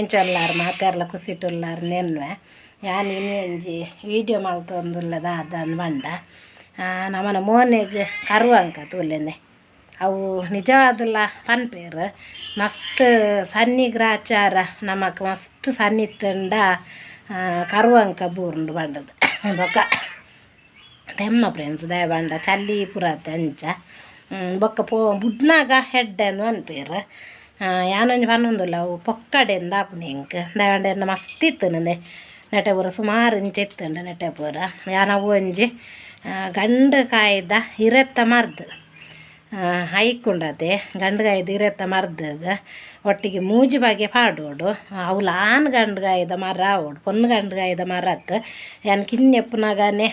ಹೆಂಚೊಲ್ಲಾರು ಮಾತೆರ್ಲ ಕುಸಿಟುಲ್ಲಾರು ನೆನ್ವೆ. ಯಾ ನೀನು ಒಂಜಿ ವೀಡಿಯೋ ಮಾಡ್ತಂದುಲ್ಲದ ಅದು ಅನ್ಬಂಡ ನಮ್ಮನ ಮೋನೆಗ್ ಕರುವಂಕ ತೂಲೆನೆ ಅವು ನಿಜವಾದಲ್ಲ ಪನ್ಪೇರು ಮಸ್ತ್ ಸನ್ನಿಗ್ರಾಚಾರ ನಮಕ್ ಮಸ್ತ್ ಸನ್ನಿತ್ತಂಡ ಕರುವಂಕ ಬೂರ್ಂಡು ಬಂಡದು. ಬೊಕ್ಕ ತೆಮ್ಮ ಫ್ರೆಂಡ್ಸ್ ದಯ ಬಂಡ, ಚಲ್ಲಿ ಪುರ ಅಂಚ ಬೊಕ್ಕ ಪೋ, ಬುಡ್ನಾಗ ಹೆಡ್ ಅನ್ನು ಅನ್ಪೇರು ಯಾನೊಂಜಿ ಪನ್ನೊಂದುಲ್ಲ. ಅವು ಪೊಕ್ಕಡೆಂದ ಆಪುನಿ ಎಂಕ್ ಎನ್ನ ಮಸ್ತ್ ಇತ್ತು ನಂದೆ ನೆಟೆ ಪೂರ ಸುಮಾರು ಇಂಚೆ ಇತ್ತುಂಡು ನೆಟೆ ಪೂರ. ಯಾನವು ಆ, ಗಂಡು ಕಾಯ್ದ ಇರೆತ್ತ ಮರ್ದು. ಐಕೊಂಡದೆ ಗಂಡುಗಾಯ್ದು ಇರೆತ್ತ ಮರ್ದಾಗ ಒಟ್ಟಿಗೆ ಮೂಜಿ ಬಗೆ ಪಾಡೋಡು. ಅವು ಲಾನ್ ಗಂಡು ಗಂಡುಗಾಯ್ದ ಮರ ಆವೋಡು. ಪೊನ್ನು ಗಂಡುಗಾಯ್ದ ಮರತ್. ಯಾನ್ ಕಿನ್ನೆಪ್ಪನಾಗೆ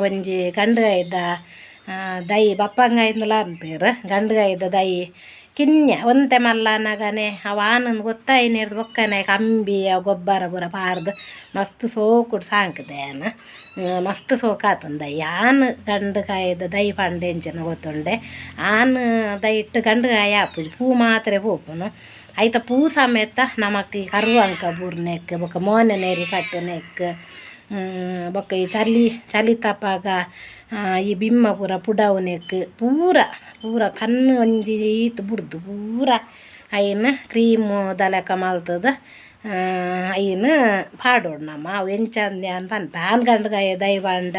ಒಂಜಿ ಗಂಡುಗಾಯ್ದ ದೈ ಪೇರು. ಗಂಡು ಗಂಡುಗಾಯ್ದ ದೈ ಕಿನ್ಯ, ಒಂತೆ ಮಲ್ಲನಗನೆ, ಅವ ಆನಂದ್ ಗೊತ್ತಾಯಿನ ಹಿಡ್ದು ಬೊಕ್ಕನೆ, ಕಂಬಿ, ಅವ ಗೊಬ್ಬರ ಬುರ ಪಾರ್ದು, ಮಸ್ತ್ ಸೋಕುಡು ಸಾಂಕದೇನ. ಮಸ್ತ್ ಸೋಕಾತಂದ ಆನ್ ಗಂಡು ಕಾಯ್ದ ದೈ ಪಂಡ ಎಂಚನ ಗೊತ್ತುಂಡೆ. ಆನ್ ದೈಟ್ ಗಂಡು ಕಾಯ ಆಪುಜಿ, ಪೂ ಮಾತ್ರ ಪೋಪುನು. ಐತ ಪೂ ಸಮೇತ ನಮಕ್ ಈ ಕರುವಂಕ ಬೂರ್ನೆಕ್, ಬೊಕ ಮೋನೆ ನೇರಿ ಕಟ್ಟುನೆಕ್ ಬೊಕ್ಕ ಈ ಚಲಿ ಚಲಿ ತಪಾಗ ಈ ಬಿಮ್ಮ ಪೂರ ಪುಡವುನೆಕ್ ಪೂರ ಪೂರ ಕಣ್ಣು ಒಂಜಿ ಈತ್ ಬುಡ್ದು ಪೂರ ಐನ್ ಕ್ರೀಮು ದಲಕ ಮಲ್ತದ. ಐನ್ ಪಾಡೋಡು ನಮ್ಮ ಅವು ಎಂಚಂದೆ ಅಂತ ಪನ್ಪ ಆನ್ ದೈವಾಂಡ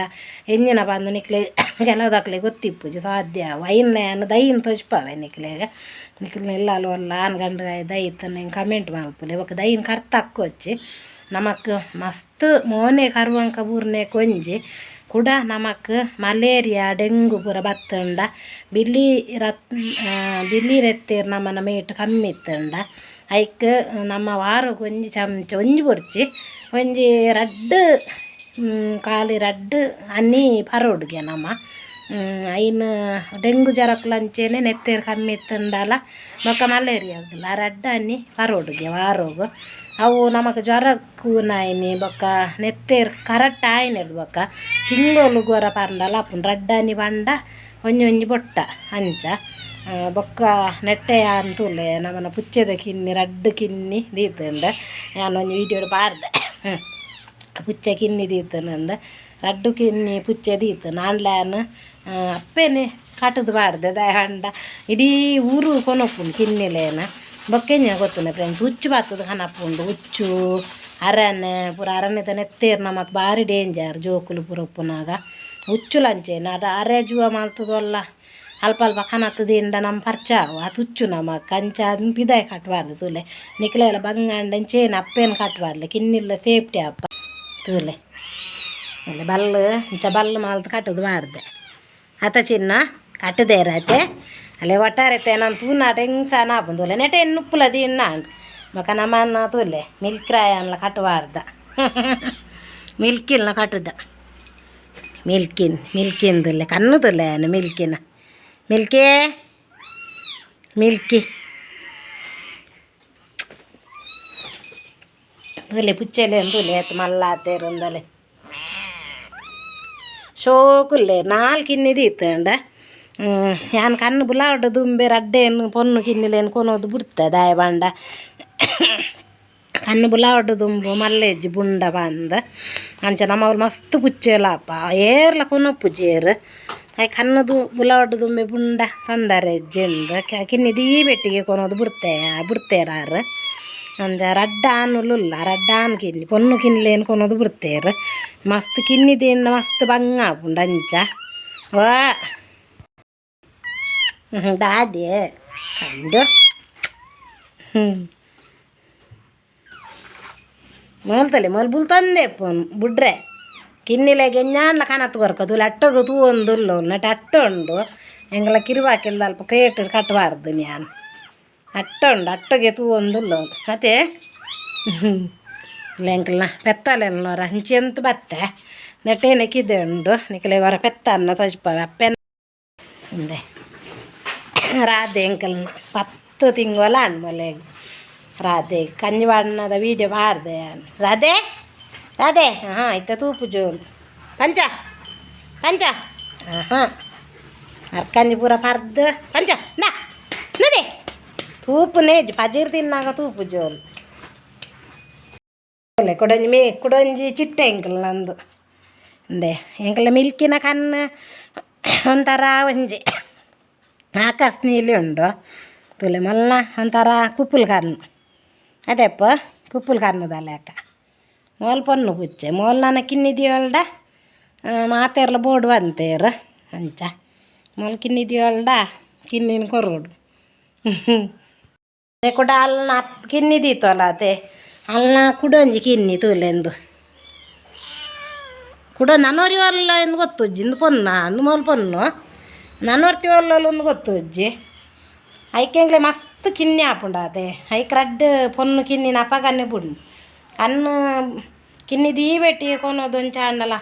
ಎಂಜಿನ ಬಂದು ನಿಕ್ಲೆ ಕೆಲವುದಕ್ಲೆ ಗೊತ್ತಿಪ್ಪುಜಿ ಸಾಧ್ಯ ಅವು. ಐನ್ ದೈನ್ ತೋಚ್ಪವೆ ನಿಕ್ಲೆಗ. ನಿಕ್ಲೆ ಇಲ್ಲ ಅಲ್ಲ ಆನ್ ಗಂಡ್ಗಾಯ ದೈ ತನ್ನ ಕಮೆಂಟ್ ಮಲ್ಪುಲೆ ಬೊಕ ದೈನ್ ಕರ್ತಕ್ಕೊಚ್ಚಿ ನಮಕ್ ಮಸ್ತ್ ಮೋನೆ ಕರುವಂಕ ಬೂರ್ನೆ ಕೊಂಜಿ ಕೂಡ ನಮಕ್ ಮಲೇರಿಯಾ ಡೆಂಗು ಪೂರ ಬತ್ತಂಡ ಬಿಲ್ಲಿ ರತ್ ಆ, ಬಿಲ್ಲಿ ನೆತ್ತೇರು ನಮ್ಮನ ಮೇಟ್ ಕಮ್ಮಿ ಇತ್ತಂಡ ಐಕ್ ನಮ್ಮ ವಾರಕ್ಕೆ ಒಂಜಿ ಚಮಚ ಒಂಜಿ ಬೊರ್ಚಿ ಒಂಜಿ ರಡ್ಡ್ ಹ್ಮ್, ಕಾಲಿ ರಡ್ಡ್ ಹನಿ ಪರೋಡ್ಗೆ ನಮ್ಮ ಐನ್, ಡೆಂಗು ಜ್ವರಕ್ಲಂಚೇನೆ ನೆತ್ತೇರು ಕಮ್ಮಿ ಇತ್ತಂಡಲ ಬೊಕ್ಕ ಮಲೇರಿಯಾಗಲ್ಲ ರಡ್ಡ್ ಹನಿ ಪರೋಡ್ಗೆ ವಾರೋಗು ಅವು ನಮಕ್ ಜ್ವರಕ್ಕೂ ನಾಯಿನಿ ಬೊಕ್ಕ ನೆತ್ತೇರು ಕರೆಕ್ಟ್ ಆಯ್ನಿಡ್ದು ಬೊಕ್ಕ. ತಿಂಗಳು ಗೊರ ಪಂಡಲ ರಡ್ಡ ಅನ್ನಿ ಪಂಡ ಒಂಜಿ ಒಂಜಿ ಬೊಟ್ಟ, ಅಂಚ. ಬೊಕ್ಕ ನೆಟ್ಟೆ ಅಂತೂಲೆ ನಮ್ಮನ ಪುಚ್ಚೆದ ಕಿನ್ನಿ, ರಡ್ಡ್ ಕಿನ್ನಿ ದೀತಂಡ ನಾನು ಒಂಜಿ ವೀಡಿಯೋ ಪಾಡ್ದೆ. ಪುಚ್ಚೆ ಕಿನ್ನಿ ದೀತನಂದ. ರಡ್ಡು ಕಿನ್ನಿ ಪುಚ್ಚೆ ದೀತು ನಾನ್ಲ್ಯಾನ್ ಅಪ್ಪೇನೆ ಕಟದು ಬಾರ್ದೆ ದಯಂಡ ಇಡೀ ಊರು ಕೊನೊಪ್ಪುಂಡು ಕಿನ್ನಿಲೇನ ಬೊಕ್ಕೆಂಜ ಗೊತ್ತುನೆ ಫ್ರೆಂಡ್ಸ್? ಹುಚ್ಚು ಬಾತದ ಹನಪ್ಪುಂಡು. ಹುಚ್ಚು, ಅರಣ್ಯ, ಪೂರ ಅರಣ್ಯದ ನೆತ್ತೇರು ನಮಗೆ ಭಾರಿ ಡೇಂಜರ್ ಜೋಕುಲು ಪೂರ ಉಪ್ಪುನಾಗ ಹುಚ್ಚು ಲಂಚೇನ, ಅದು ಅರೆ ಜುವ ಮಾಡ್ತದಲ್ಲ ಅಲ್ಪ ಅಲ್ಪ ಕನತ್ತದಿಂದ ನಮ್ಮ ಪರ್ಚಾವು. ಅದು ಹುಚ್ಚು ನಮ್ಮ ಕಂಚ ಅದನ್ನ ಕಟ್ ಕಟ್ಬಾರ್ದು ತೂಲೆ. ನಿಕ್ಲೆಲ್ಲ ಎಲ್ಲ ಬಂಗಂಡ ಚೇನ್ ಅಪ್ಪೇನು ಕಟ್ಬಾರ್ಲೆ. ಕಿನ್ನಿಲ್ಲ ಸೇಫ್ಟಿ ಅಪ್ಪ. ತೂಲೆ. ಅಲ್ಲ ಬಲ್ಲು ಇಂಚ ಬಲ್ಲು ಮಾಲ್ತು ಕಟ್ಟದು ಬಾರ್ದೆ ಆತ ಚಿನ್ನ ಕಟ್ಟದೆ ಇರತ್ತೆ. ಅಲ್ಲೇ ಒಟ್ಟಾರೆತ್ತೆ ನಾನು ತೂನಾಟ ಹೆಂಗೆ ಸಹ ನಾ ಬಂದೋಲೆ ನೆಟ ಎನ್ನು ಉಪ್ಪುಲ ದಿನ ಮಕ ನಮ್ಮನ್ನ ತೂಲೆ ಮಿಲ್ಕ್ ರಾಯ ಅನ್ಲ ಕಟ್ಟಬಾರ್ದ ಮಿಲ್ಕಿಲ್ನ ಕಟ್ಟದ. ಮಿಲ್ಕಿನ್ ಮಿಲ್ಕಿಂದಲ್ಲೇ ಕಣ್ಣುದಲ್ಲೇ ಮಿಲ್ಕಿನ. ಮಿಲ್ಕಿ? ಮಿಲ್ಕಿ. ತುಲೆ ಪುಚ್ಚಲೆ ತುಲೆ ಎತ್ತು ಶೋಕುಲ್ಲೆ ನಾಲ್ಕು ಕಿನ್ನಿದು ಇತ್ತಂಡ ಯಾನ್ ಕಣ್ಣು ಬುಲಾವಡ್ಡ ದುಂಬೆ, ರಡ್ಡೇನು ಪೊನ್ನು ಕಿನ್ನಿಲೇನು ಕೊನೋದು ಬಿಡ್ತ ದಾಯ ಬಂಡ. ಕಣ್ಣು ಬುಲಾವಡ್ಡ ದುಂಬು ಮಲ್ಲೆಜ್ಜಿ ಬುಂಡ ಬಂದ. ಅಂಚ ನಮ್ಮವ್ರು ಮಸ್ತ್ ಪುಚ್ಚೆಲಪ್ಪ ಏರ್ಲ ಕೊನೊಪ್ಪು ಜೇರು. ಅಯ್ ಕಣ್ಣದು ಬುಲಾವಡ್ಡ ದುಂಬೆ ಬುಂಡ ತಂದಾರೆ ಎಜ್ಜೆಂದು ಕಿನ್ನಿ ದೀ ಬೆಟ್ಟಿಗೆ ಕೊನೋದು ಬಿಡ್ತೆ, ಬಿಡ್ತೇರಾರು. ಅಂದ ರಡ್ಡ ಆನುಲುಲ್ಲ ರಡ್ಡ ಆನ್ ಕಿನ್ನಿ, ಪೊನ್ನು ಕಿನ್ಲೇನು ಕೊನೋದು ಬಿಡ್ತೇರು ಮಸ್ತ್ ಕಿನ್ನಿದೇನು ಮಸ್ತ್ ಬಂಗ ಆಪುಂಡ ಅಂಚ ದಾದೆ. ಅಂದು. ಹ್ಞೂ ಮೊಲ್ತಲೆ ಮೊಲ್ ಬುಲ್ತಂದೆ ಪೋನ್ ಬುಡ್ರೆ. ಕಿನ್ನಿಲೆ ಗೆಂಜಾನ್ಲ ಕನತ್ ಕೊರ್ಕದು ಲಟ್ಟಗು ತೂ ಒಂದುಲ್ಲು ನಟ ಅಟ್ಟ ಉಂಡು ಎಂಗಲ ಕಿರುವಾಕಿಲ್ದ ಅಲ್ಪ ಕ್ರೇಟ್ ಕಟ್ಟಬಾರ್ದು ನಾನು ಅಟ್ಟ ಉಂಡು ಅಟ್ಟಗೆ ತೂ ಒಂದುಲ್ಲು ಮತ್ತೆ ಲೆಂಕಲ್ನ ಪೆತ್ತಲೆನ್ನೋರ ಹಂಚೆಂತ ಬತ್ತೆ ನೆಟ್ಟೇನೆ ಕಿದೆ ಉಂಡು ನಿಕಲೆ ಹೊರ ಪೆತ್ತನ್ನ ತಜ್ಪವೆ ಅಪ್ಪೆನ ಹಿಂದೆ ರಾಧೆ ಎಂಕಲ್ನ ಪತ್ತು ತಿಂಗಳ ಅಣ್ಮಲೆಗೆ ರಾಧೆ ಕಂಜಿ ಬಣ್ಣದ ವೀಡಿಯೋ ಮಾಡಿದೆ ರಾಧೆ ರಾಧೆ ಹಾಂ ಇತ್ತ ತೂಪು ಜೋಲು ಪಂಚ ಪಂಚ ಹಾಂ ಅರ್ಕಂಜಿ ಪೂರ ಪರ್ದು ಪಂಚ ನಾ ನದೆ ತೂಪು ನೇಜ್ ಪಜೀರ್ ತಿನ್ನಾಗ ತೂಪು ಜೋಲು ಅಲ್ಲೇ ಕೊಡೊಂಜಿ ಮೇ ಕೊಡೊಂಜಿ ಚಿಟ್ಟೆ ಎಂಕಲ್ ನಂದು ಅಂದೆ ಎಂಕಲ ಮಿಲ್ಕಿನ ಕಣ್ಣು ಒಂಥರ ಒಂಜಿ ಆಕಾಶ ನೀಲಿ ಉಂಡು ತುಲೆ ಮಲ್ಲ ಒಂಥರ ಕುಪ್ಪುಲ್ ಕಣ್ಣು ಅದೇಪ್ಪ ಕುಪ್ಪುಲ್ ಕಣ್ಣದಲ್ಲ ಅಕ್ಕ ಮೋಲ್ ಪೊನ್ನು ಪುಚ್ಚೆ ಮೋಲ್ ನನ್ನ ಕಿನ್ನಿದಿಯೋಳ್ಡ ಮಾತೆರ್ಲ ಬೋಡು ಅಂತೇರು ಅಂಚ ಮೊಲ್ ಕಿನ್ನಿದಿಯೋಳ್ಡ ಕಿನ್ನಿನ ಕೊರೋಡು ಕಿನ್ನಿ ದೀತು ಅಲ್ಲ ಅದೇ. ಅಲ್ನ ಕುಡೊಂಜಿ ಕಿನ್ನಿ ತೂಲೆಂದು ಕುಡ ನನ್ನೋರಿವಲ್ಲ ಎಂದು ಗೊತ್ತು ಇಂದು ಪೊನ್ನ, ಅಂದು ಮೊಲ್ ಪೊನ್ನು. ನನ್ನೋರ್ತಿವಲ್ಲ ಒಂದು ಗೊತ್ತು ಅಜ್ಜಿ. ಐಕೆಂಗ್ಲೆ ಮಸ್ತ್ ಕಿನ್ನಿ ಆಪುಂಡ ಅದೇ. ಐಕ್ ರಡ್ಡ್ ಪೊನ್ನು ಕಿನ್ನಿ ಅಪಗನ್ನೆ ಬುಡ್ನು ಕಣ್ಣು ಕಿನ್ನಿ ದೀ ಬೆಟ್ಟಿ ಕೊನೋದೊಂದು ಚಾಂಡಲ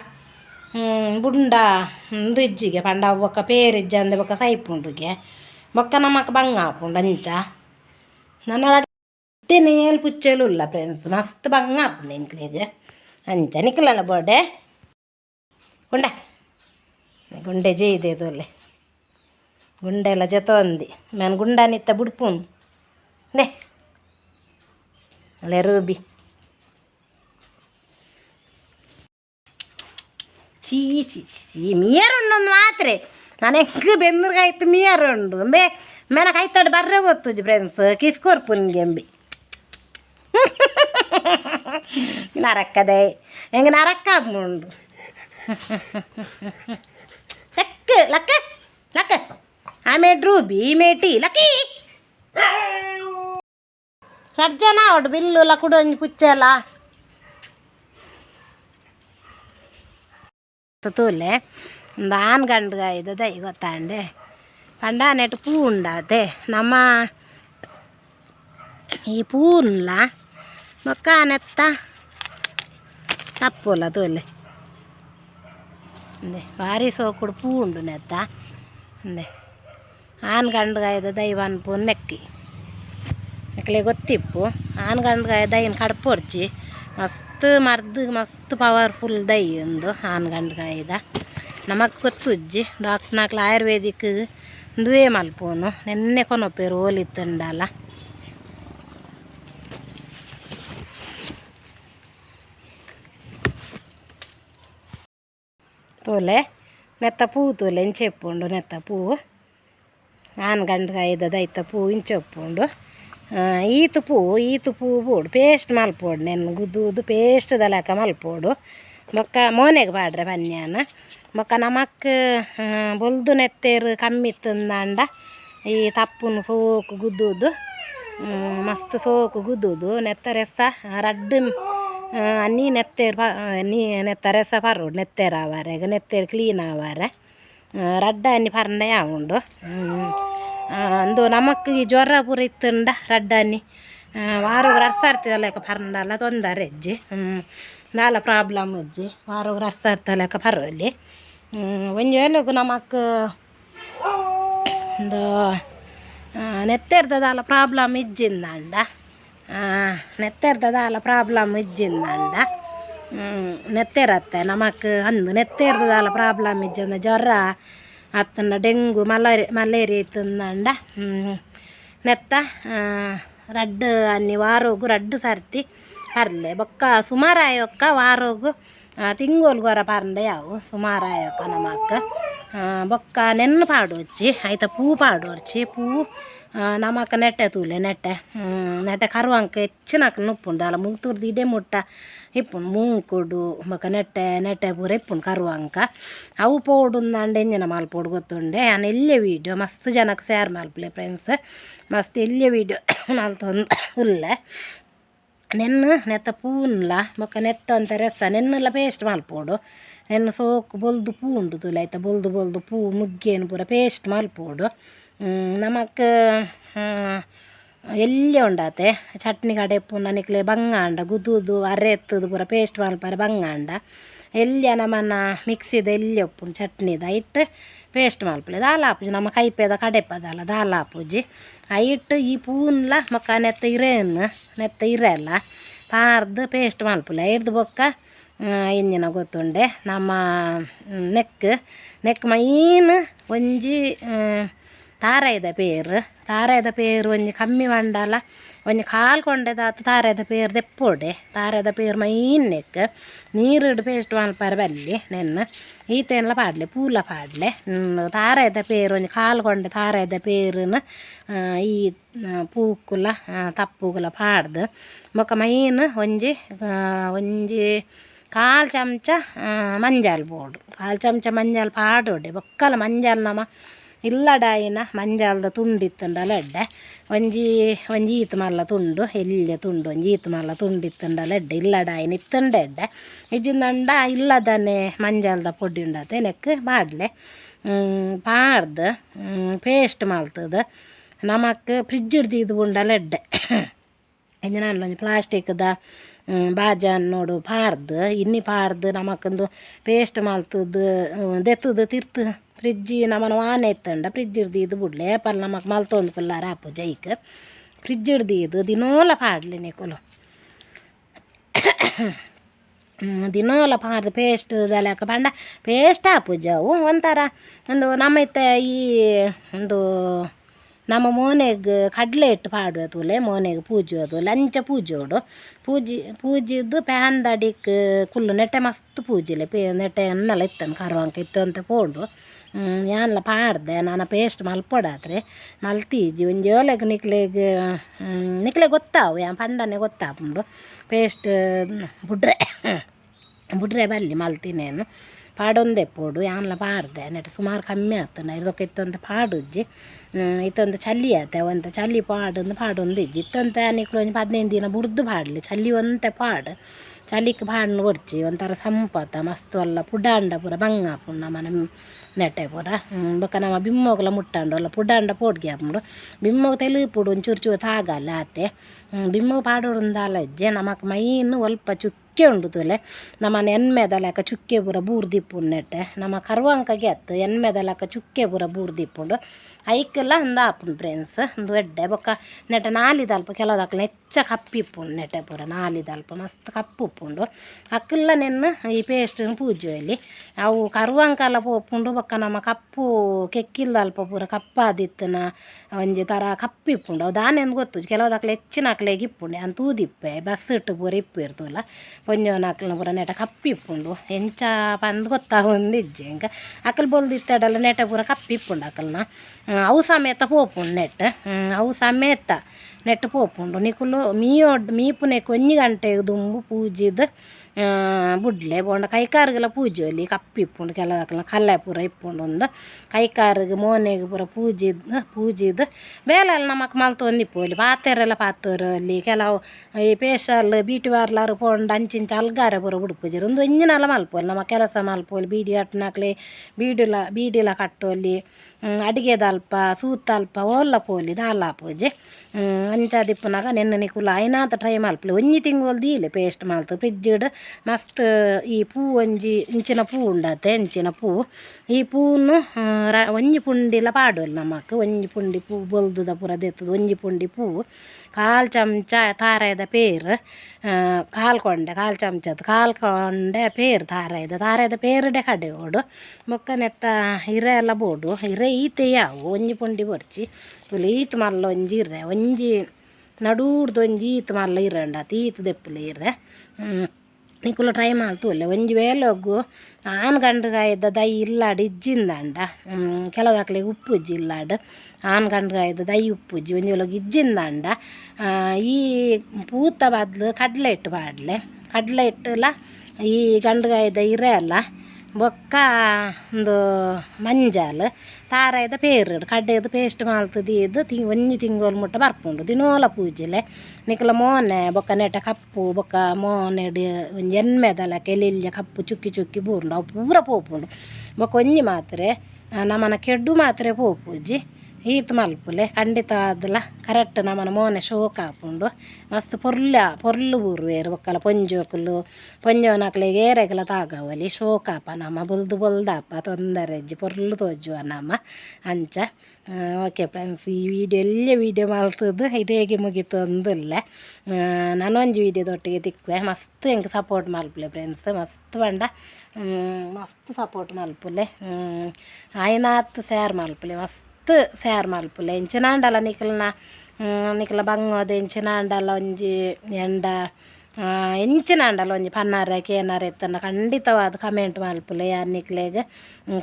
ಬುಂಡ ಒಂದು ಇಜ್ಜಿಗೆ, ಪಂಡ ಬೊಕ್ಕ ಪೇರಿಜ್ಜ ಅಂದೆ ಬೊಕ್ಕ ಸೈಪುಂಡುಗೆ. ಬೊಕ್ಕ ನಮಕ್ ಬಂಗ ಆಪುಂಡು ಅಂಚ. ನನ್ನ ರಡ್ಡೆ ಏಲ್ ಪುಚ್ಚಲು ಇಲ್ಲ ಫ್ರೆಂಡ್ಸ್ ಮಸ್ತ್ ಬಂಗ ಆಪುಂಡು ಎಂಕ್ಲೆಗ್ ಅಂಚ ನಿಕ್ಲಲ್ಲ ಬೋಡೆ ಗುಂಡ ಗುಂಡೆ ಜೈದೆ ತೋಲೆ ಗುಂಡೆ ಎಲ್ಲ ಜೊತೊಂದಿ ನಾನು ಗುಂಡನಿತ್ತ ಬುಡ್ಪುನು ನೇ ಅಲ್ಲೇ ರೂಬಿ ಚೀ ಚೀ ಚೀ ಮೀಯರುಂಡೊಂದು ಮಾತ್ರ ನಾನು ಹೆಂಗೆ ಬೆಂದ್ರಿಗಾಯ್ತು ಮೀಯರುಂಡು ಬೇ ಮೇನ ಕೈತಾಡು ಬರ್ರೆ ಗೊತ್ತುಜಿ ಫ್ರೆಂಡ್ಸ್ ಕಿಸ್ಕೊರ್ಪುನ್ಗೆ ಎಂಬಿ ನರಕ್ಕದೆ ಹೆಂಗೆ ನರಕ್ಕ ಉಂಡು ಲಕ್ಕ ಲಕ್ಕ ಲಕ್ಕ ಆಮೇಲೆ ರೂಬಿ ಮೇಟಿ ಲಕ್ಕಿ ರಡ್ಜನ ಒಟ್ಟು ಬಿಲ್ಲು ಲಕ್ಕುಡು ಒಂಜಿ ಪುಚ್ಚೆಲ್ಲ ತೂಲೆ ಒಂದು ಆನ್ ಗಂಡ್ಗ ಇದ್ದದ ಗೊತ್ತಾಂಡೆ ಪಂಡ ನೆಟ್ಟು ಪೂ ಉಂಡಾದೆ ನಮ್ಮ ಈ ಪೂನ್ಲ ಮೊಕ್ಕ ನೆತ್ತ ತಪ್ಪುಲ್ಲ ತೋಲೆ ಅಂದೆ ಭಾರಿ ಸೋಕುಡು ಪೂ ಉಂಡು ನೆತ್ತ ಅಂದೆ ಆನ್ ಗಂಡ್ಗಾಯ್ದ ದೈವನ್ ಪೂ ನೆಕ್ಕಿ ನೆಕ್ಕಲೆ ಗೊತ್ತಿಪ್ಪು ಆನ್ ಗಂಡ್ಗಾಯ ದೈನ್ ಕಡ್ಪೊರ್ಚಿ ಮಸ್ತ್ ಮರ್ದ್ ಮಸ್ತ್ ಪವರ್ಫುಲ್ ದೈ ಒಂದು ಆನ್ ಗಂಡ್ಗಾಯ್ದ ನಮಕ್ ಗೊತ್ತುಜ್ಜಿ ಡಾಕ್ಟ್ರ್ನಾಕ್ಲ ಆಯುರ್ವೇದಿಕ್ ದುವೆ ಮಲ್ಪೋನು ನೆನ್ನೆ ಕೊನೊಪ್ಪೇರು ಓಲಿತ್ತುಂಡಲ್ಲ ತೋಲೆ ನೆತ್ತ ಪೂ ತೋಲೆ ಇಂಚೆ ಇಪ್ಪುಂಡು ನೆತ್ತ ಪೂ ಆನ್ ಗಂಡ್ಗಾಯ್ದ ದೈತ ಪೂ ಇಂಚೆ ಉಪ್ಪುಂಡು ಈತ ಪೂ ಈತ ಪೂ ಬೋಡು ಪೇಸ್ಟ್ ಮಲ್ಪೋಡು ನೆನ್ನೆ ಗುದ್ದು ಪೇಸ್ಟ್ ದಲಕ ಮಲ್ಪೋಡು ಬೊಕ್ಕ ಮೋನೆಗೆ ಪಾಡ್ರೆ ಪನ್ಯಾನ ಬೊಕ್ಕ ನಮಕ್ ಬೊಲ್ದು ನೆತ್ತೇರು ಕಮ್ಮಿ ಇತ್ತಂದಾಂಡ ಈ ತಪ್ಪುನು ಸೋಕು ಗುದ್ದುದು ಮಸ್ತ್ ಸೋಕು ಗುದ್ದುದು ನೆತ್ತರೆಸ ರಡ್ಡು ನೀ ನೆತ್ತೇರು ಪ ನೀ ನೆತ್ತರೆಸ ಪರೋಡು ನೆತ್ತೇರು ಆವಾರೆಗ ನೆತ್ತೇರು ಕ್ಲೀನ್ ಆವಾರೆ ರಡ್ಡ ಅನ್ನಿ ಪರ್ಂಡೆ ಉಂಡು ಅಂದು ನಮಕ್ ಈ ಜ್ವರ ಪೂರ ಇತ್ತುಂಡ ರಡ್ಡನಿ ವಾರೋಗ್ರ ಅರ್ಸಾರ್ತಿದಲೆಕ ಪರ್ಂಡಲ ತೊಂದರೆ ಅಜ್ಜಿ ನಾಲ ಪ್ರಾಬ್ಲಮ್ ಅಜ್ಜಿ ವಾರೋಗ್ರ ಅರ್ಸಾರ್ತಲೆಕ ಪರೋಲಿ ಒಂಜಿ ವೇಲೆಗು ನಮಕ್ ಒಂದು ನೆತ್ತೆರ್ದದಾಲ ಪ್ರಾಬ್ಲಮ್ ಇಜ್ಜಿಂದಂಡ ನೆತ್ತೆರ್ದದಾಲ ಪ್ರಾಬ್ಲಮ್ ಇಜ್ಜಿಂದಂಡ ನೆತ್ತೆರತ್ತೆ ನಮಕ್ ಅಂದು ನೆತ್ತೆರ್ದದಾಲ ಪ್ರಾಬ್ಲಮ್ ಇಜ್ಜಂದ ಜ್ವರ ಅತ್ತಂಡ ಡೆಂಗು ಮಲೇರಿ ಮಲೇರಿಯಾ ಇತ್ತಂದಂಡ ನೆತ್ತ ರಡ್ಡ್, ಅನ್ನಿ ವಾರೋಗು ರಡ್ಡ್ ಸರ್ತಿ ಪರ್ಲೆ ಬೊಕ್ಕ ಸುಮಾರಾಯೊಕ್ಕ ವಾರೋಗು ತಿಂಗೋಲು ಗೊರ ಪರ್ಂಡೆ ಯಾವು, ಸುಮಾರಾಯೊಕ್ಕ ನಮಕ್ ಬೊಕ್ಕ ನೆನ್ನು ಪಾಡೋಚ್ಚಿ ಐತ ಪೂ ಪಾಡೋರ್ಚಿ ಪೂ ನಮಕ್ ನೆಟ್ಟೆ ತೂಲೆ, ನೆಟ್ಟೆ. ನೆಟ್ಟೆ ಕರುವಂಕ ಹೆಚ್ಚಿನಕ ನುಪ್ಪುಂಡು. ದಾಲ ಮುಗ್ತುರ್ದು ಇಡೇ ಮುಟ್ಟ ಇಪ್ಪುಂಡು ಮೂಂಕುಡು ಬೊಕ ನೆಟ್ಟೆ ನೆಟ್ಟೆ ಪೂರ ಇಪ್ಪುಂಡು ಕರುವಂಕ. ಅವು ಪೋಡುಂದಂಡ ಎಂಜಿನ ಮಲ್ಪೋಡು ಗೊತ್ತುಂಡೆ. ನಾನು ಎಲ್ಲೆ ವೀಡಿಯೋ, ಮಸ್ತ್ ಜನಕ್ಕೆ ಶೇರ್ ಮಲ್ಪಲೆ ಫ್ರೆಂಡ್ಸ್ ಮಸ್ತ್ ಎಲ್ಲೆ ವೀಡಿಯೋ ಮಲ್ತೊಂದು ಉಲ್ಲೆ. ನೆನ್ನು ನೆತ್ತ ಪೂನ್ಲ ಮೊಕ್ಕ ನೆತ್ತ ಅಂತ ರಸ ನೆನ್ನೆಲ್ಲ ಪೇಸ್ಟ್ ಮಲ್ಪೋಡು ನೆನ್ನು ಸೋಕು ಬೊಲ್ದು ಪೂ ಉಂಡು ತುಲೆ, ಆಯ್ತಾ? ಬೊಲ್ದು ಬೊಲ್ದು ಪೂ ಮುಗ್ಗೇನು ಪೂರ ಪೇಸ್ಟ್ ಮಲ್ಪೋಡು ನಮಕ್ ಎಲ್ಲೆ ಉಂಡಾತೆ? ಚಟ್ನಿ ಕಡೆ ಪುನ ನಿಕ್ಲೆ ಬಂಗಾಂಡ ಗುದ್ದುದು ಅರೆ ಎತ್ತದು ಪೂರ ಪೇಸ್ಟ್ ಮಲ್ಪರೆ ಬಂಗಾಂಡ. ಎಲ್ಲಿಯ ನಮ್ಮನ್ನ ಮಿಕ್ಸಿದ ಎಲ್ಲಿ ಉಪ್ಪುಂಡು ಚಟ್ನಿದ ಇಟ್ಟು ಪೇಸ್ಟ್ ಮಲ್ಪಲೆ ದಾಲ್ ಆಪುಜಿ ನಮ್ಮ ಕೈಪೇದ ಕಡೆಪದಲ್ಲ ದಾಲ್ ಆಪುಜಿ ಐಟ್ ಈ ಪೂನ್ಲ ಮೊಕ್ಕ ನೆತ್ತ ಇರೇನು, ನೆತ್ತ ಇರೆಲ್ಲ. ಪಾರ್ದು ಪೇಸ್ಟ್ ಮಲ್ಪುಲೆ ಹಿಡ್ದು ಬೊಕ್ಕ ಎಂಜಿನ ಗೊತ್ತುಂಡೆ. ನಮ್ಮ ನೆಕ್ ನೆಕ್ ಮೈನ್ ಒಂಜಿ ತಾರಾಯ್ದ ಪೇರು. ತಾರಾಯದ ಪೇರು ಒಂಜಿ ಕಮ್ಮಿ ಮಂಡಲ, ಒಂಜಿ ಕಾಲು ಕೊಂಡೆದಾತು ತಾರಾಯ್ದ ಪೇರು ದೆಪ್ಪೊಡೆ. ತಾರಾಯ್ದ ಪೇರು ಮೈನ್ನೆಕ್ ನೀರಿಡು ಪೇಸ್ಟ್ ಮಲ್ಪರ ಬಲ್ಲಿ ನೆನ್ನ ಈತೆಲ್ಲ ಪಾಡ್ಲೆ, ಪೂಲ ಪಾಡ್ಲೆ. ತಾರಾಯದ ಪೇರು ಒಂಜಿ ಕಾಲು ಕೊಂಡೆ ತಾರಾಯದ ಪೇರುನ ಈ ಪೂಕುಲ ತಪ್ಪುಗುಲ ಪಾಡ್ದು. ಬೊಕ ಮೈನ್ ಒಂಜಿ ಒಂಜಿ ಕಾಲು ಚಮಚ ಮಂಜಾಲ್ ಬೋಡು. ಕಾಲು ಚಮಚ ಮಂಜಾಲ್ ಪಾಡೋಡೆ. ಬೊಕ್ಕಲ ಮಂಜಾಲ್ ನಮ ಇಲ್ಲಡಾಯಿನ ತುಂಡು ತುಂಡಿತ್ತುಂಡಲ ಎಡ್ಡೆ ಒಂಜಿ ಒಂಜಿ ಈತ ಮಲ್ಲ ತುಂಡು, ಎಲ್ಯ ತುಂಡು ಒಂಜಿ ಈತ ಮಲ್ಲ ತುಂಡಿತ್ತುಂಡಲ ಎಡ್ಡೆ ಇಲ್ಲಡಾಯಿನ ಇತ್ತುಂಡ ಎಡ್ಡೆ ಇಜ್ಜಿಂದಂಡ ಇಲ್ಲದನೆ ಮಂಜಾಲ್ದ ಪೊಡಿ ಉಂಡತೆ ನೆಕ್ ಬಾಡ್ಲೆ. ಪೇಸ್ಟ್ ಮಲ್ತದ. ನಮಕ್ ಫ್ರಿಜ್ ಹಿಡ್ದಿದ್ದು ಉಂಡಲ ಎಡ್ಡೆ ನಾನು ಒಂಜಿ ಪ್ಲಾಸ್ಟಿಕ್ದ ಬಾಜಾನ್ ನೋಡು ಪಾರ್ದು ಇನ್ನಿ ಪಾರ್ದು ನಮಕೊಂದು ಪೇಸ್ಟ್ ಮಲ್ತದ್ದು ದೆತ್ತದು ತಿರ್ತು. ಫ್ರಿಜ್ಜಿ ನಮ್ಮನ ವಾನ ಎತ್ತಂಡ ಫ್ರಿಜ್ ಹಿಡ್ದಿದ್ದು ಬಿಡ್ಲೆ ಪಲ್ ನಮಕ್ ಮಲ್ತೊಂದು ಪುಲ್ಲಾರ ಅಪ್ಪು ಜೈಕ್. ಫ್ರಿಜ್ ಹಿಡ್ದಿದ್ದು ದಿನೋಲ ಪಾಡ್ಲಿ ನಿಕುಲು ದಿನೋಲ ಪಾಡ್ದು ಪೇಸ್ಟ್ ದಲಕ ಪಂಡ ಪೇಸ್ಟ್ ಆಪುಜವು ಒಂಥರ ಒಂದು ನಮ್ಮ ಈ ಒಂದು ನಮ್ಮ ಮೋನೆಗ್ ಕಡಲೆ ಇಟ್ಟು ಪಾಡುವ ತೂಲೆ, ಮೋನೆಗ್ ಪೂಜೆ ತೂಲೆ ಅಂಚ ಪೂಜೋಡು ಪೂಜೆ ಪೂಜಿದ್ದು ಪ್ಯಾಂದಡಿಕ್ ಕುಲ್ಲು ನೆಟ್ಟೆ ಮಸ್ತ್ ಪೂಜಿಲೆ, ಪೇ ನೆಟ್ಟೆ ಅನ್ನಲ ಇತ್ತನು ಕರುವಂಕ ಇತ್ತು ಅಂತ ಪೋಂಡು. ಯಾನ್ಲ ಪಾಡ್ದೆ, ನಾನು ಪೇಸ್ಟ್ ಮಲ್ಪೊಡಾತ್ರೆ ಮಲ್ತೀಜಿ ಒಂಜಿ ಓಲೆಗ್ ನಿಕ್ಲೆಗ್ ನಿಕ್ಲೆ ಗೊತ್ತಾವು ಯಾ ಪಂಡನೆ ಗೊತ್ತಾಪುಂಡು. ಪೇಸ್ಟ್ ಬುಡ್ರೆ ಬುಡ್ರೆ ಬಲ್ಲಿ ಮಲ್ತಿನೇನು ಪಾಡೊಂದೆ ಪೋಡು, ಯಾನ್ಲ ಪಾಡ್ದೆ, ನೆಟ್ ಸುಮಾರು ಕಮ್ಮಿ ಆತನ ಇದಕ್ಕೆ ಇತ್ತೊಂದು ಪಾಡುಜ್ಜಿ. ಇತ್ತೊಂದು ಚಲ್ಲಿ ಆತೆ, ಒಂದು ಚಲ್ಲಿ ಪಾಡೊಂದು ಪಾಡೊಂದು ಇಜ್ಜಿ ಇತ್ತೊಂದು ನಿಕ್ಲು ಒಂದು ಹದಿನೈದು ದಿನ ಬುಡ್ದು ಪಾಡ್ಲಿ ಚಲ್ಲಿ ಒಂತೆ ಪಾಡು. ಚಲಿಕ್ ಭಾಂಡ್ ಕೊಡ್ಚಿ ಒಂಥರ ಸಂಪತ್ತ ಮಸ್ತ್ ಅಲ್ಲ. ಪುಡಾಂಡ ಪೂರ ಬಂಗಾಪುಂಡು ನಮನ ನೆಟ್ಟೆ ಪೂರ. ಬೊಕ ನಮ್ಮ ಬಿಮ್ಮೋಗಲ ಮುಟ್ಟಾಂಡು ಅಲ್ಲ, ಪುಡಾಂಡ ಪೋಡ್ಗೆ ಆಪುಂಡು ಬಿಮ್ಮೋಗ ತೆಲುಪುಡು ಒಂಚೂರು ಚೂರು ತಾಗಲ್ಲ ಆತೆ. ಬಿಮ್ಮೋಗ ಪಾಡೋಡುಂದಾಲ ಅಲ್ಲಜ್ಜೆ ನಮಕ್ ಮೈನು ಒಲ್ಪ ಚುಕ್ಕೆ ಉಂಡು ತೊಲೆ. ನಮ್ಮನ ಎನ್ಮೆದಲಕ ಚುಕ್ಕೆ ಪೂರ ಬೂರ್ದಿಪ್ಪು ನೆಟ್ಟೆ. ನಮ್ಮ ಕರ್ವಂಕಗೆ ಅತ್ತು, ಎನ್ಮೆದಲಕ ಚುಕ್ಕೆ ಪೂರ ಬೂರ್ದಿಪ್ಪುಂಡು. ಐಕ್ಕೆಲ್ಲ ಒಂದು ಆಪುಂಡು ಫ್ರೆಂಡ್ಸ್ ಒಂದು ಎಡ್ಡೆ ಬೊಕ್ಕ ನೆಟ್ಟ ನಾಲಿದಲ್ಪ ಕೆಲವುದಕ್ಲ ಹೆಚ್ಚ ಕಪ್ಪಿಪ್ಪುಂಡು ನೆಟೆ ಪೂರ, ನಾಲಿದಲ್ಪ ಮಸ್ತ್ ಕಪ್ಪು ಉಪ್ಪುಂಡು. ಅಕ್ಕಲ್ಲ ನೆನ್ನು ಈ ಪೇಸ್ಟ್ ಪೂಜೆಯಲ್ಲಿ ಅವು ಕರುವಂಕಲ ಪೋಪುಂಡು, ಬೊಕ್ಕ ನಮ್ಮ ಕಪ್ಪು ಕೆಕ್ಕಿಲ್ದಲ್ಪ ಪೂರ ಕಪ್ಪಾದಿತ್ತನ ಒಂಜಿ ಥರ ಕಪ್ಪಿಪ್ಪುಂಡು ಅವು ದಾನೆಂದು ಗೊತ್ತು ಕೆಲವುದಕ್ಲ ಹೆಚ್ಚಿನ ಅಕ್ಲೆಗೆ ಇಪ್ಪುಂಡು. ಅಂತ ತೂದಿಪ್ಪೆ, ಬಸ್ ಇಟ್ಟು ಪೂರ ಇಪ್ಪು ಇರ್ತವಲ್ಲ, ಪೊಂಜೋನ ಅಕ್ಲನ ಪೂರ ನೆಟ ಕಪ್ಪಿಪ್ಪುಂಡು ಎಂಚ ಪಂದ್ ಗೊತ್ತಾಗೊಂದಿಜ್ಜೆ ಇಂಕ ಅಕ್ಕಲ್ ಬೊಲ್ದಿತ್ತಡಲ್ಲ ನೆಟ ಪೂರ ಕಪ್ಪಿಪ್ಪುಂಡು ಅಕ್ಕಲ್ನ ಅವು ಸಮೇತ ಪೋಪುಂಡು ನೆಟ್ ಅವು ಸಮೇತ ನೆಟ್ ಪೋಪುಂಡು. ನಿಕುಲು ಮೀಯೊಡ್ ಮೀಪುನೆ ಒಂಜಿ ಗಂಟೆಗ್ ದುಂಬು ಪೂಜಿದ್ ಬುಡ್ಲೆ ಬೋಂಡ. ಕೈಕಾರ್ಗೆಲ ಪೂಜೆಯಲ್ಲಿ ಕಪ್ಪಿಪ್ಪುಂಡು ಕೆಲದಕ್ಲ ಕಲ್ಲೆ ಪೂರ ಇಪ್ಪುಂಡು ಒಂದು. ಕೈಕಾರ್ಗ್ ಮೋನೆಗ್ ಪೂರ ಪೂಜಿದ್ ಪೂಜಿದ್. ಬೇಲೆಲ್ಲ ನಮಕ್ ಮಲ್ತೊಂದಿಪ್ಪೊಲಿ ಪಾತೆರೆಲ್ಲ ಪಾತೋರು ಅಲ್ಲಿ, ಕೆಲವು ಈ ಪೇಶಲ್ ಬ್ಯೂಟಿ ಪಾರ್ಲರ್ ಪೋಂಡ, ಅಂಚಿಂಚ ಅಲ್ಗಾರ ಪೂರ ಉಡುಪುಜರು. ಒಂದು ಒಂಜಿನಲ ಮಲ್ಪೋಲಿ ನಮ್ಮ ಕೆಲಸ ಮಲ್ಪೊಲಿ ಬೀಡಿ ಕಟ್ನಾಕ್ಲೆ ಬೀಡಿಲ ಬೀಡಿಲ ಕಟ್ಟೋಲಿ ಅಡಿಗೆದ ಅಲ್ಪ ಸೂತ ಅಲ್ಪ ಓಲ್ಲ ಪೋಲಿ, ದಾಲ ಪೂಜೆ. ಅಂಚ ದಿಪ್ಪುನಾಗ ನೆನ್ನ ನಿಕುಲ ಐನಾತ ಟ್ರೈ ಮಲ್ಪಲಿ ಒಂಜಿ ತಿಂಗಳು ದೀಲೆ ಪೇಸ್ಟ್ ಮಲ್ತು ಫ್ರಿಜ್ಜಿಡ್ ಮಸ್ತ್ ಈ ಪೂ ಒಂಜಿ ಇಂಚಿನ ಪೂ ಉಂಡತೆ ಇಂಚಿನ ಪೂ ಈ ಪೂನು ರ ಒಂಜಿ ಪುಂಡಿಲ ಪಾಡೋಲಿ ನಮಕ್ ಒಂಜಿ ಪುಂಡಿ ಪೂ ಬೊಲ್ದುದ ಪೂರ ದೆತ್ತದು ಒಂಜಿ ಪುಂಡಿ ಪೂ ಕಾಲು ಚಮಚ ತಾರಾಯ್ದ ಪೇರು ಕಾಲು ಕೊಂಡೆ, ಕಾಲು ಚಮಚದ ಕಾಲು ಕೊಂಡೆ ಪೇರು ತಾರಾಯ್ದ ತಾರಾಯ್ದ ಪೇರುಡೆ ಕಡೆ ಓಡು. ಬೊಕ್ಕ ನೆತ್ತ ಹಿರೆ ಎಲ್ಲ ಬೋಡು. ಹಿರೆ ಈತೆ ಯಾವು? ಒಂಜಿ ಪುಂಡಿ ಬರ್ಚಿ. ಈತ್ ಮಲ್ಲ ಒಂಜಿ ಇರ್ರೆ ಒಂಜಿ ನಡೂರ್ದು ಒಂಜಿ ಈತ್ ಮಲ್ಲ ಇರಂಡ ಉಂಡಾತ. ಈತ್ ದೆಪ್ಪುಲೆ ಇರ್ರೆ ನಿಕುಲು ಟ್ರೈ ಮಲ್ತುಲ್ಲೆ ಒಂಜಿ ವೇಲೊಗು ಆನ್ ಗಂಡ್ಗಾಯದ ದೈ ಇಲ್ಲಾಡ್, ಇಜ್ಜಿಂದಂಡ. ಕೆಲವಕ್ಲೆಗ್ ಉಪ್ಪು ಇಜ್ಜಿ ಇಲ್ಲಾಡ್. ಆನ್ ಗಂಡ್ಗಾಯದ ದೈ ಉಪ್ಪುಜ್ಜಿ ಒಂಜಿ ವೇಲೊಗ್ ಇಜ್ಜಿಂದಂಡ. ಈ ಪೂತ ಬದ್ಲು ಕಡ್ಲೆ ಹಿಟ್ಟು ಪಾಡ್ಲೆ ಕಡ್ಲೆ ಹಿಟ್ಟುಲ ಈ ಗಂಡ್ಗಾಯ್ದ ಇರೆ ಅಲ್ಲ ಬೊಕ್ಕ ಒಂದು ಮಂಜಾಲ್, ತಾರಾಯ್ದ ಪೇರು ಕಡ್ಡೆದು ಪೇಸ್ಟ್ ಮಲ್ತದೀದ್ ತಿ ಒಂಜಿ ತಿಂಗೋಲ್ ಮುಟ್ಟ ಬರ್ಪುಂಡು. ದಿನೋಲ ಪೂಜೆಲೆ ನಿಕ್ಲ ಮೋನೆ, ಬೊಕ್ಕ ನೆಟ ಕಪ್ಪು, ಬೊಕ್ಕ ಮೋನೆಡ್ ಒಂಜಿ ಎನ್ಮೆದಲ ಕೆಲಿಲ್ಯ ಕಪ್ಪು ಚುಕ್ಕಿ ಚುಕ್ಕಿ ಬೂರ್ಂಡು ಅವು ಪೂರ ಪೋಪುಂಡು. ಬೊಕ್ಕ ಒಂಜಿ ಮಾತ್ರೆ ನಮನ ಕೆಡ್ಡು ಮಾತ್ರೆ ಪೋಪುಜಿ ಈತ್ ಮಲ್ಪುಲೆ ಖಂಡಿತ ಆದ್ಲ ಕರೆಕ್ಟ್ ನಮನ ಮೋನೆ ಶೋಕ್ ಆಪುಂಡು ಮಸ್ತ್ ಪೊರ್ಲ ಪೊರ್ಲು ಬೂರ್ವೇರು ಬೊಕ್ಕಲ ಪೊಂಜೋಕುಲು ಪೊಂಜೋನಕ್ಲೆಗ್ ಏರೆಗ್ಲ ತಾಗವಲಿ ಶೋಕ್ ಆಪ ನಮ್ಮ ಬುಲ್ದು ಬುಲ್ದಾಪ ತೊಂದರೆ ಇಜ್ಜಿ ಪೊರ್ಲು ತೋಜುವ ನಮ್ಮ ಅಂಚ ಓಕೆ ಫ್ರೆಂಡ್ಸ್ ಈ ವಿಡಿಯೋ ಎಲ್ಲ ವಿಡಿಯೋ ಮಲ್ತದ್ದು ಇಡೇಗೆ ಮುಗೀತು ಅಂದಿಲ್ಲ ನಾನೊಂಜಿ ವಿಡಿಯೋದೊಟ್ಟಿಗೆ ತಿಕ್ಕುವೆ ಮಸ್ತ್ ಹೆಂಗೆ ಸಪೋರ್ಟ್ ಮಲ್ಪುಲೆ ಫ್ರೆಂಡ್ಸ್ ಮಸ್ತ್ ಬಂಡ ಮಸ್ತ್ ಸಪೋರ್ಟ್ ಮಲ್ಪುಲೆ ಆಯ್ನಾತ್ ಶೇರ್ ಮಲ್ಪುಲೆ ಮಸ್ತ್ ಮಸ್ತ್ ಸ್ಯಾರ್ ಮಲ್ಪುಲೆ ಎಂಚಿನ ಅಂಡಲ ನಿಖಲ್ನ ನಿಖಲ ಬಂಗೋದು ಎಂಚಿನ ಅಂಡಲ ಒಂಜಿ ಎಂಡ ಆ, ಎಂಚಿನ ಅಂಡಲ ಒಂಜಿ ಪನ್ನಾರಕ್ಕೆ ಏನಾರು ಎತ್ತನ ಖಂಡಿತವಾದ ಕಮೆಂಟ್ ಮಲ್ಪುಲೆ ಯಾರು ನಿಕ್ಲೆಗ್.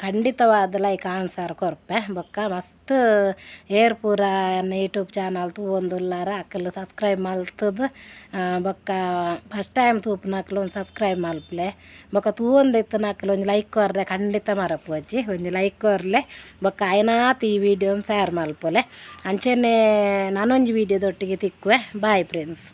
ಖಂಡಿತವಾದ ಲೈಕ್ ಆನ್ಸರ್ ಕೊರ್ಪೆ. ಬೊಕ್ಕ ಮಸ್ತ್ ಏರ್ ಪೂರ ಯೂಟ್ಯೂಬ್ ಚಾನಲ್ ತೂವೊಂದುಲ್ಲಾರ ಅಕ್ಕಲು ಸಬ್ಸ್ಕ್ರೈಬ್ ಮಲ್ತದ ಬೊಕ್ಕ ಫಸ್ಟ್ ಟೈಮ್ ತೂಪುನಕ್ಲು ಒಂದು ಸಬ್ಸ್ಕ್ರೈಬ್ ಮಲ್ಪುಲೆ ಬೊಕ್ಕ ತೂವೊಂದು ನಕ್ಲು ಒಂಜಿ ಲೈಕ್ ಕೊರ್ರೆ ಖಂಡಿತ ಮರಪೋಜಿ ಒಂಜಿ ಲೈಕ್ ಕೊರ್ಲೆ. ಬೊಕ್ಕ ಆಯ್ನಾತ್ ಈ ವಿಡಿಯೋ ಶೇರ್ ಮಲ್ಪೊಲೆ ಅಂಚೆನೆ ನಾನೊಂಜಿ ವಿಡಿಯೋದೊಟ್ಟಿಗೆ ತಿಕ್ಕುವೆ. Bye friends